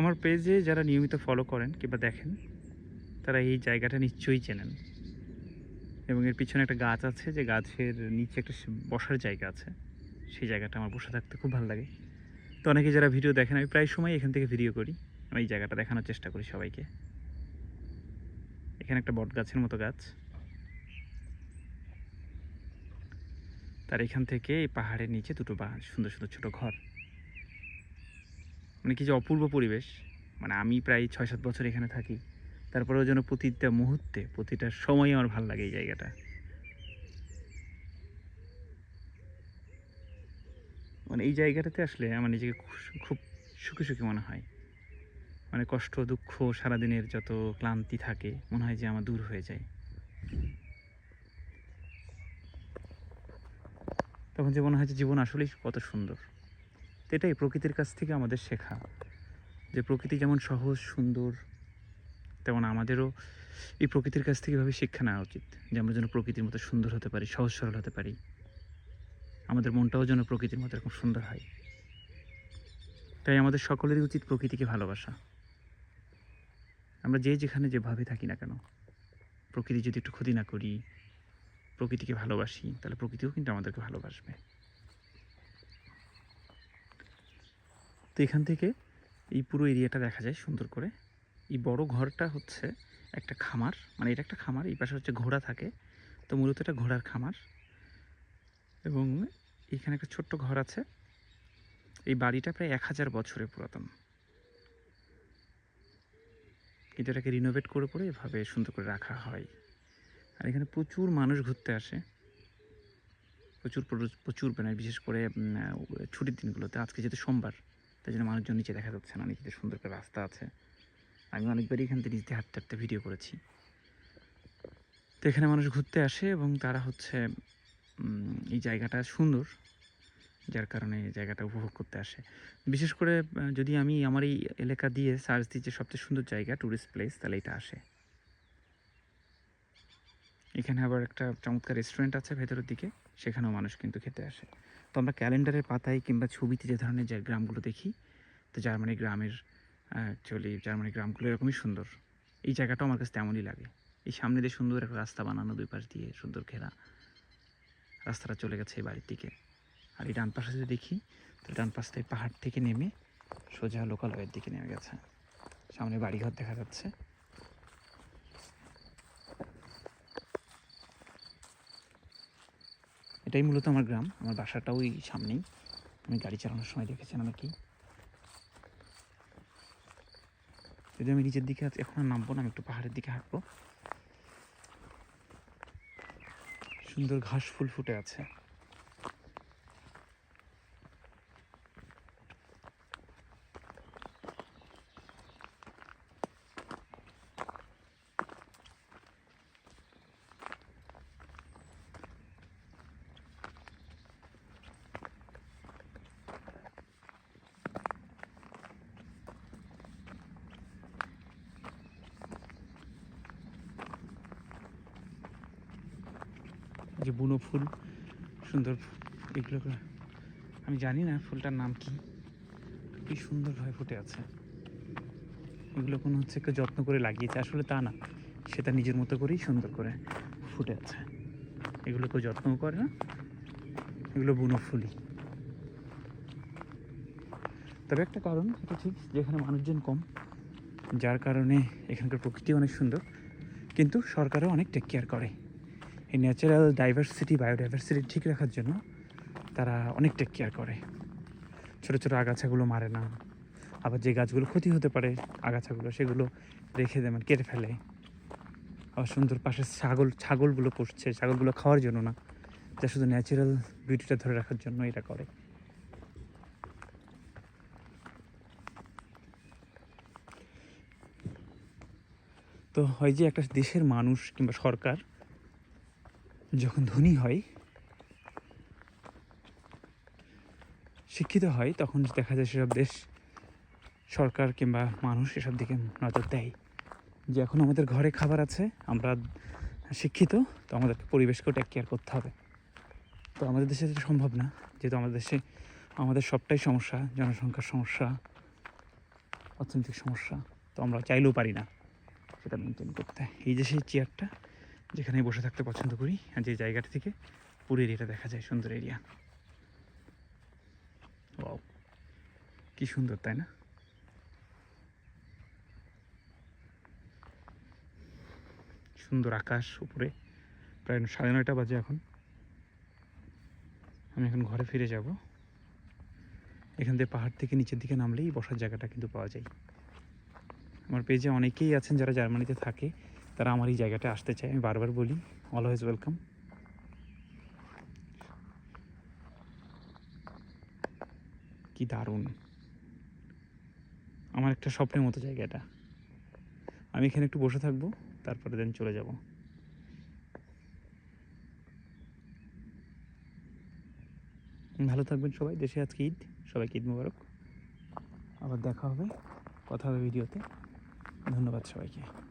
আমার পেজে যারা নিয়মিত ফলো করেন কিংবা দেখেন, তারা এই জায়গাটা নিশ্চয়ই চেনেন। এবং এর পিছনে একটা গাছ আছে, যে গাছের নিচে একটা বসার জায়গা আছে। সেই জায়গাটা আমার বসে থাকতে খুব ভালো লাগে। তো অনেকে যারা ভিডিও দেখেন, আমি প্রায় সময় এখান থেকে ভিডিও করি। আমি এই জায়গাটা দেখানোর চেষ্টা করি সবাইকে। এখানে একটা বট গাছের মতো গাছ। তার এখান থেকে এই পাহাড়ের নিচে দুটো সুন্দর সুন্দর ছোট ঘর। মানে কি যে অপূর্ব পরিবেশ। মানে আমি প্রায় ছয় সাত বছর এখানে থাকি। তারপরেও যেন প্রতিটা মুহূর্তে, প্রতিটা সময় আমার ভালো লাগে এই জায়গাটা। মানে এই জায়গাটাতে আসলে আমার নিজেকে খুব সুখী সুখী মনে হয়। মানে কষ্ট, দুঃখ, সারাদিনের যত ক্লান্তি থাকে, মনে হয় যে আমার দূর হয়ে যায়। তখন যে মনে হয় যে জীবন আসলেই কত সুন্দর। তো এটাই প্রকৃতির কাছ থেকে আমাদের শেখা। যে প্রকৃতি যেমন সহজ, সুন্দর, তেমন আমাদেরও এই প্রকৃতির কাছ থেকে এভাবে শিক্ষা নেওয়া উচিত। যে আমরা যেন প্রকৃতির মতো সুন্দর হতে পারি, সহজ সরল হতে পারি। আমাদের মনটাও যেন প্রকৃতির মতো এরকম সুন্দর হয়। তাই আমাদের সকলেরই উচিত প্রকৃতিকে ভালোবাসা। আমরা যে যেখানে যেভাবে থাকি না কেন, প্রকৃতি যদি একটু ক্ষতি না করি, প্রকৃতিকে ভালোবাসি, তাহলে প্রকৃতিও কিন্তু আমাদেরকে ভালোবাসবে। তো এখান থেকে এই পুরো এরিয়াটা দেখা যায় সুন্দর করে। এই বড় ঘরটা হচ্ছে একটা খামার মানে এটা একটা খামার, এই পাশে হচ্ছে ঘোড়া থাকে। তো মূলত এটা ঘোড়ার খামার। এবং এখানে একটা ছোট্ট ঘর আছে। এই বাড়িটা প্রায় এক হাজার বছরের পুরাতন। কিন্তু এটাকে রিনোভেট করে করে এভাবে সুন্দর করে রাখা হয়। আর এখানে প্রচুর মানুষ ঘুরতে আসে। প্রচুর প্রচুর- মানে বিশেষ করে ছুটির দিনগুলোতে। আজকে যেহেতু সোমবার তাই জন্য মানুষজন নিচে দেখা যাচ্ছে না নিচে সুন্দর করে রাস্তা আছে। আমি অনেকবারই এখান থেকে নিচে হাঁটতে হাঁটতে ভিডিও করেছি। তো এখানে মানুষ ঘুরতে আসে এবং তারা হচ্ছে এই জায়গাটা সুন্দর, যার কারণে জায়গাটা উপভোগ করতে আসে। বিশেষ করে যদি আমি আমার এই এলাকা দিয়ে সার্চ যে সবচেয়ে সুন্দর জায়গা ট্যুরিস্ট প্লেস তাহলে এটা আসে। এখানে আবার একটা চমৎকার রেস্টুরেন্ট আছে ভেতরের দিকে, সেখানেও মানুষ কিন্তু খেতে আসে। তো আমরা ক্যালেন্ডারের পাতায় কিংবা ছবিতে যে ধরনের যে গ্রামগুলো দেখি, তো জার্মানি গ্রামের অ্যাকচুয়ালি জার্মানি গ্রামগুলো এরকমই সুন্দর। এই জায়গাটাও আমার কাছে তেমনই লাগে। এই সামনে দিয়ে সুন্দর একটা রাস্তা বানানো দুই পাশ দিয়ে সুন্দর ঘেরা। রাস্তাটা চলে গেছে এই বাড়ির দিকে। আর এই ডান পাশে যদি দেখি তো ডান পাশটায় পাহাড় থেকে নেমে সোজা লোকালয়ের দিকে নেমে গেছে। সামনে বাড়িঘর দেখা যাচ্ছে। এটাই মূলত আমার গ্রাম। আমার বাসাটা ওই সামনেই। আমি গাড়ি চালানোর সময় দেখেছেন কি যদি আমি নিচের দিকে এখন আর নামবো না, আমি একটু পাহাড়ের দিকে হাঁটবো। সুন্দর ঘাস ফুল ফুটে আছে। যে বুনো ফুল, সুন্দর এগুলো আমি জানি না ফুলটার নাম কি। কি সুন্দরভাবে ফুটে আছে। এগুলো কোনো হচ্ছে একটু যত্ন করে লাগিয়েছে। আসলে তা না। সেটা নিজের মতো করেই সুন্দর করে ফুটে আছে। এগুলো কেউ যত্নও করে না। এগুলো বুনো ফুলই। তবে একটা কারণ এটা ঠিক যেখানে মানুষজন কম, যার কারণে এখানকার প্রকৃতি অনেক সুন্দর। কিন্তু সরকারও অনেক টেক কেয়ার করে। এই ন্যাচারাল ডাইভার্সিটি বায়োডাইভার্সিটি ঠিক রাখার জন্য তারা অনেক টেক কেয়ার করে। ছোটো ছোটো আগাছাগুলো মারে না। আবার যে গাছগুলো ক্ষতি হতে পারে, আগাছাগুলো সেগুলো রেখে দেয় মানে কেটে ফেলে। আবার সুন্দর পাশে ছাগল, ছাগলগুলো পুষছে, ছাগলগুলো খাওয়ার জন্য না। যা শুধু ন্যাচারাল বিউটিটা ধরে রাখার জন্য এটা করে। তো হয় যে একটা দেশের মানুষ কিংবা সরকার যখন ধনী হয়, শিক্ষিত হয়, তখন দেখা যায় সেসব দেশ, সরকার কিংবা মানুষ এসব দিকে নজর দেয়। যে এখন আমাদের ঘরে খাবার আছে, আমরা শিক্ষিত, তো আমাদেরকে পরিবেশকেও টেক কেয়ার করতে হবে। তো আমাদের দেশে এটা সম্ভব না, যেহেতু আমাদের দেশে আমাদের সবটাই সমস্যা, জনসংখ্যার সমস্যা, অর্থনৈতিক সমস্যা, তো আমরা চাইলেও পারি না সেটা মেনটেন করতে। এই সেই চেয়ারটা যেখানে বসে থাকতে পছন্দ করি আর যে জায়গাটা থেকে পুরো এরিয়াটা দেখা যায়, সুন্দর এরিয়া ও কি সুন্দর, তাই না? সুন্দর আকাশ, উপরে প্রায় সাড়ে নয়টা বাজে এখন। আমি এখন ঘরে ফিরে যাব। এখান থেকে পাহাড় থেকে নিচের দিকে নামলেই বসার জায়গাটা কিন্তু পাওয়া যায়। আমার পেজে অনেকেই আছেন যারা জার্মানিতে থাকে। তারা আমার এই জায়গাটা আসতে চায়। আমি বারবার বলি অলওয়েজ ওয়েলকাম কি দারুণ। আমার একটা স্বপ্নের মতো জায়গা এটা। আমি এখানে একটু বসে থাকব, তারপরে দেন চলে যাব। ভালো থাকবেন সবাই, দেশে আজকে ঈদ। সবাইকে ঈদ মুবারক। আবার দেখা হবে, কথা হবে ভিডিওতে। ধন্যবাদ সবাইকে।